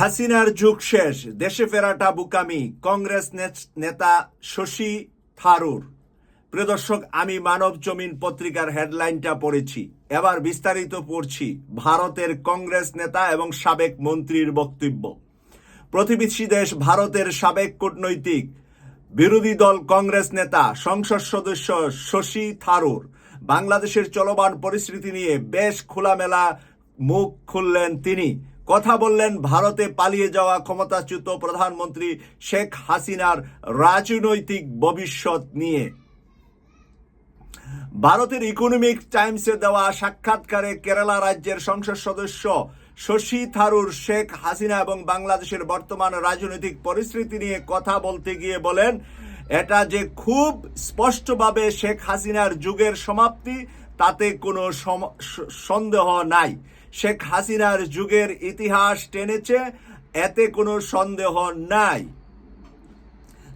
হাসিনার যুগ শেষ, দেশে ফেরাটা বুকামি, কংগ্রেস নেতা শশী থারুর। প্রদর্শক আমি মানব জমিন পত্রিকার হেডলাইনটা পড়েছি। এবার বিস্তারিত পড়ছি ভারতের কংগ্রেস নেতা এবং সাবেক মন্ত্রীর বক্তব্য। প্রতিবেশী দেশ ভারতের সাবেক কূটনৈতিক বিরোধী দল কংগ্রেস নেতা, সংসদ সদস্য শশী থারুর। বাংলাদেশের চলমান পরিস্থিতি নিয়ে বেশ খোলামেলা মুখ খুললেন তিনি। কথা বললেন ভারতে পালিয়ে যাওয়া ক্ষমতাচ্যুত প্রধানমন্ত্রী শেখ হাসিনার রাজনৈতিক ভবিষ্যৎ নিয়ে। ভারতের ইকোনমিক টাইমসে দেওয়া সাক্ষাৎকারে কেরালা রাজ্যের সংসদ সদস্য শশী থারুর শেখ হাসিনা এবং বাংলাদেশের বর্তমান রাজনৈতিক পরিস্থিতি নিয়ে কথা বলতে গিয়ে বলেন, এটা যে খুব স্পষ্টভাবে শেখ হাসিনার যুগের সমাপ্তি, তাতে কোনো সন্দেহ নাই। শেখ হাসিনার যুগের ইতিহাস টেনেছে, এতে কোনো সন্দেহ নাই।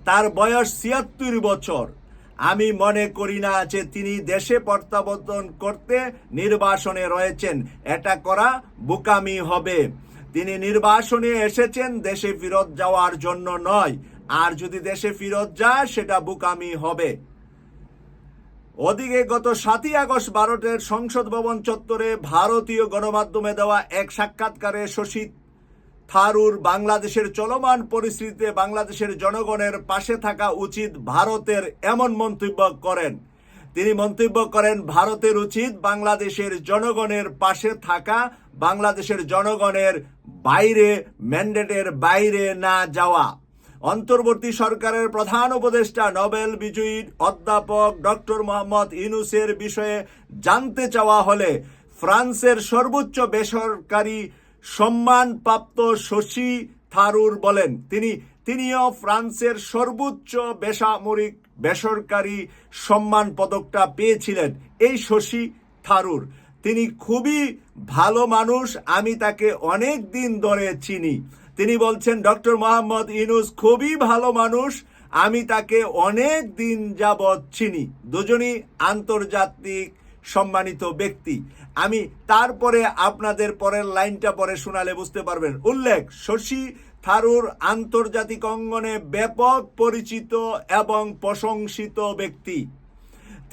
তার বয়স ছিয়াত্তর বছর। আমি মনে করি না যে তিনি দেশে প্রত্যাবর্তন করতে নির্বাসনে রয়েছেন। এটা করা বোকামি হবে। তিনি নির্বাসনে এসেছেন দেশে ফেরত যাওয়ার জন্য নয়। আর যদি দেশে ফেরত যায়, সেটা বোকামি হবে। ওদিকে গত সাতই আগস্ট ভারতের সংসদ ভবন চত্বরে ভারতীয় গণমাধ্যমে দেওয়া এক সাক্ষাৎকারে শশী থারুর বাংলাদেশের চলমান পরিস্থিতিতে বাংলাদেশের জনগণের পাশে থাকা উচিত ভারতের এমন মন্তব্য করেন। তিনি মন্তব্য করেন, ভারতের উচিত বাংলাদেশের জনগণের পাশে থাকা, বাংলাদেশের জনগণের বাইরে, ম্যান্ডেটের বাইরে না যাওয়া। অন্তর্বর্তী সরকারের প্রধান উপদেষ্টা নোবেল বিজয়ী অধ্যাপক ডক্টর মোহাম্মদ ইউনুসের বিষয়ে জানতে চাওয়া হলে ফ্রান্সের সর্বোচ্চ বেসরকারি সম্মানপ্রাপ্ত শশী থারুর বলেন, তিনি, তিনিও ফ্রান্সের সর্বোচ্চ বেসামরিক বেসরকারি সম্মান পদকটা পেয়েছিলেন, এই শশী থারুর। তিনি খুবই ভালো মানুষ, আমি তাকে অনেক দিন ধরে চিনি। তিনি বলছেন, ডক্টর মোহাম্মদ ইনুস খুবই ভালো মানুষ। আমি তাকে অনেক দিন যাবৎ চিনি। দুজনই আন্তর্জাতিক সম্মানিত ব্যক্তি। আমি তারপরে আপনাদের পরের লাইনটা পরে শোনালে বুঝতে পারবেন। উল্লেখ, শশী থারুর আন্তর্জাতিক অঙ্গনে ব্যাপক পরিচিত এবং প্রশংসিত ব্যক্তি।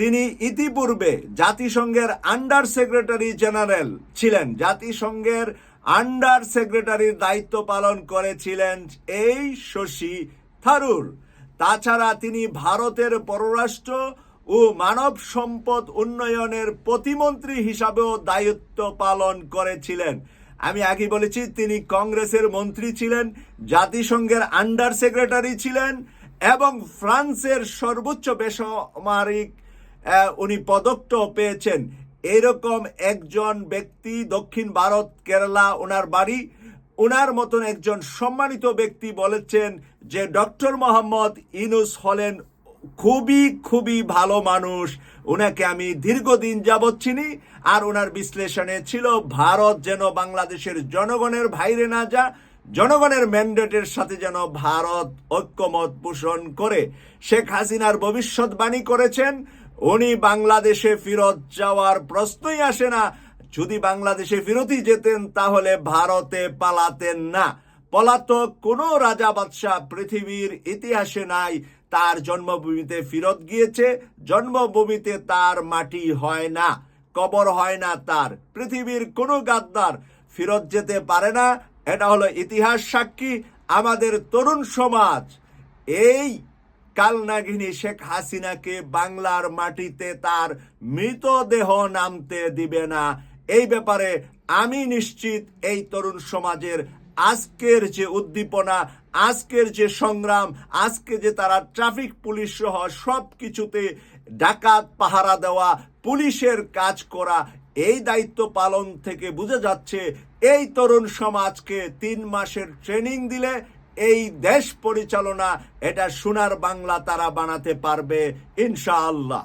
তিনি ইতিপূর্বে জাতিসংঘের আন্ডার সেক্রেটারি জেনারেল ছিলেন। জাতিসংঘের আন্ডার সেক্রেটারির দায়িত্ব পালন করেছিলেন এই শশী থারুর। তাছাড়া তিনি ভারতের পররাষ্ট্র ও মানব সম্পদ উন্নয়নের প্রতিমন্ত্রী হিসাবেও দায়িত্ব পালন করেছিলেন। আমি আগে বলেছি, তিনি কংগ্রেসের মন্ত্রী ছিলেন, জাতিসংঘের আন্ডার সেক্রেটারি ছিলেন এবং ফ্রান্সের সর্বোচ্চ বেসামরিক উনি পদকটাও পেয়েছেন। এরকম একজন ব্যক্তি দক্ষিণ ভারত, কেরালা, ওনার বাড়ি। ওনার মতন একজন সম্মানিত ব্যক্তি বলেছেন যে, ডক্টর মোহাম্মদ ইনুস হলেন খুবই খুবই ভালো মানুষ। ওনাকে আমি দীর্ঘদিন যাবৎ চিনি, আর ওনার বিশ্লেষণে ছিল, ভারত যেন বাংলাদেশের জনগণের বাইরে না যা, জনগণের ম্যান্ডেটের সাথে যেন ভারত ঐক্যমত পোষণ করে। শেখ হাসিনার ভবিষ্যৎবাণী করেছেন উনি বাংলাদেশে ফেরত যাওয়ার প্রশ্নই আসে না। যদি বাংলাদেশে ফেরতই যেতেন, তাহলে ভারতে পালাতেন না। পলাতক কোনো রাজা বাদশাহ পৃথিবীর ইতিহাসে নাই। তার জন্মভূমিতে ফিরত গিয়েছে। জন্মভূমিতে তার মাটি হয় না, কবর হয় না তার। পৃথিবীর কোনো গাদ্দার ফিরত যেতে পারে না। এটা হলো ইতিহাস সাক্ষী আমাদের তরুণ সমাজ। এই কালনাগিনী শেখ হাসিনাকে বাংলার মাটিতে তার মৃতদেহ নামতে দিবে না। এই ব্যাপারে আমি নিশ্চিত এই তরুণ সমাজের আজকের যে উদ্দীপনা, আজকের যে সংগ্রাম, আজকে যে তারা ট্রাফিক পুলিশ সহ সব কিছুতে ডাকাত পাহারা দেওয়া, পুলিশের কাজ করা, এই দায়িত্ব পালন থেকে বোঝা যাচ্ছে এই তরুণ সমাজকে তিন মাসের ট্রেনিং দিলে এই দেশ পরিচালনা এটা সোনার বাংলা তারা বানাতে পারবে ইনশাআল্লাহ।